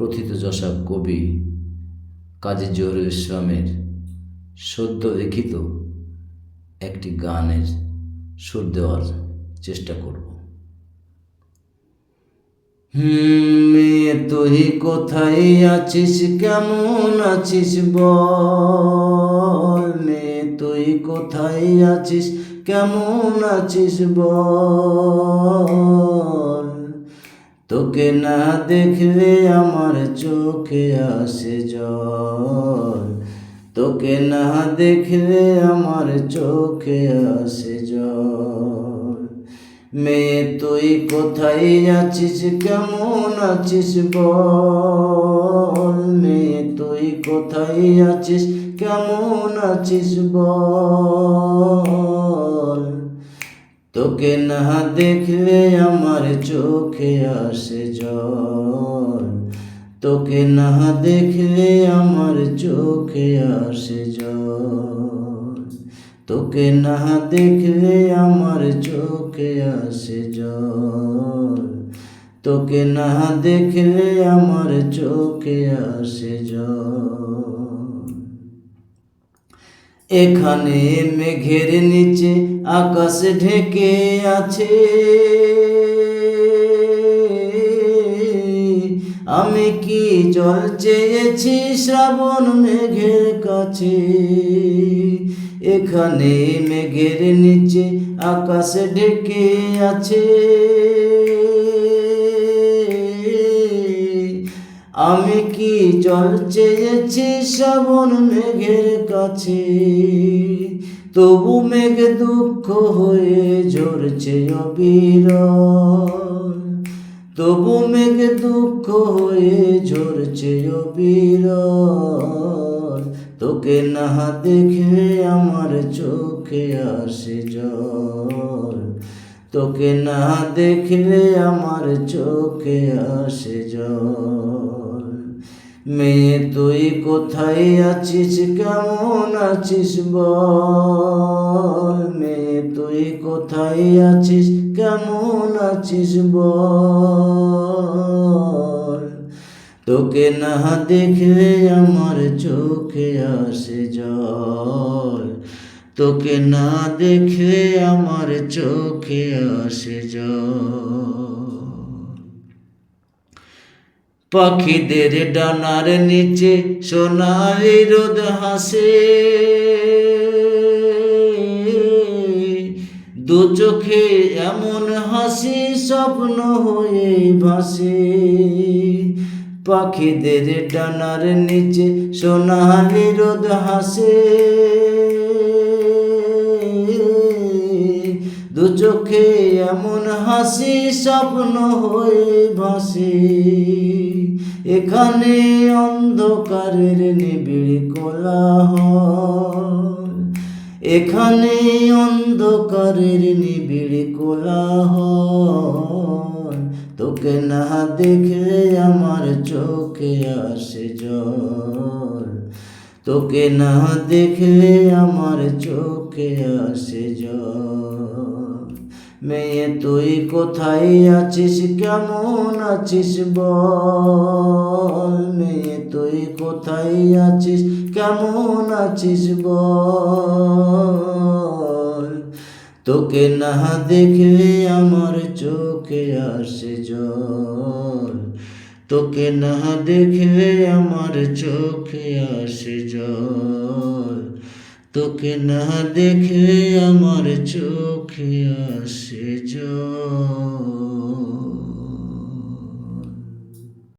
প্রথিতযশা কবি কাজী জহুরুল ইসলামের সদ্য লিখিত একটি গানের সুর দেওয়ার চেষ্টা করব। মেয়ে তুই কোথায় আছিস? কেমন আছিস বল? মেয়ে তুই কোথায় আছিস? কেমন আছিস বল? তোকে না দেখলে আমার চোখে আসে জল। তোকে না দেখলে আমার চোখে আসে জল। মেয়ে, তুই কোথায় আছিস? কেমন আছিস বল? মেয়ে, তুই কোথায় আছিস? কেমন আছিস বল? তোকে না দেখলে আমার চোখে আসে জল। তোকে না দেখলে আমার চোখে আসে জল। তোকে না দেখলে আমার চোখে আসে জল। তোকে না দেখলে আমার চোখে আসে জল। এখানে মেঘের নিচে আকাশ ঢেকে আছে। আমি কি জল চেয়েছি শ্রাবণ মেঘের কাছে? এখানে মেঘের নিচে আকাশ ঢেকে আছে। আমি কি জল চেয়েছি শ্রাবণ মেঘের কাছে? তবু মেঘ দুঃখ হয়ে ঝরছে অবিরল। তবু মেঘ দুঃখ হয়ে ঝরছে অবিরল। তোকে না দেখে আমার চোখে আসে জল। তোকে না দেখলে আমার চোখে আসে জল। মেয়ে, তুই কোথায় আছিস? কেমন আছিস বল? মেয়ে, তুই কোথায় আছিস? কেমন আছিস বল? তোকে না দেখে আমার চোখে আসে জল। তোকে না দেখে আমার চোখে আসে জল। পাখিদের ডানার নিচে সোনালি রোদ হাসে। দু চোখে এমন হাসি স্বপ্ন হয়ে ভাসে। পাখিদের ডানার নিচে সোনালি রোদ হাসে। দু চোখে এমন হাসি, স্বপ্ন হয়ে ভাসে। এখানে অন্ধকারের নিবিড় কোলাহল। এখানে অন্ধকারের নিবিড় কোলাহল। তোকে না দেখে আমার চোখে আসে জল। তোকে না দেখলে আমার চোখে আসে জল। মেয়ে, তুই কোথায় আছিস? কেমন আছিস বল? মেয়ে, তুই কোথায় আছিস? কেমন আছিস বল? তোকে না দেখলে আমার চোখে আসে জল। তোকে না দেখে আমার চোখে আসে জল। তোকে না দেখে আমার চোখে আসে জল।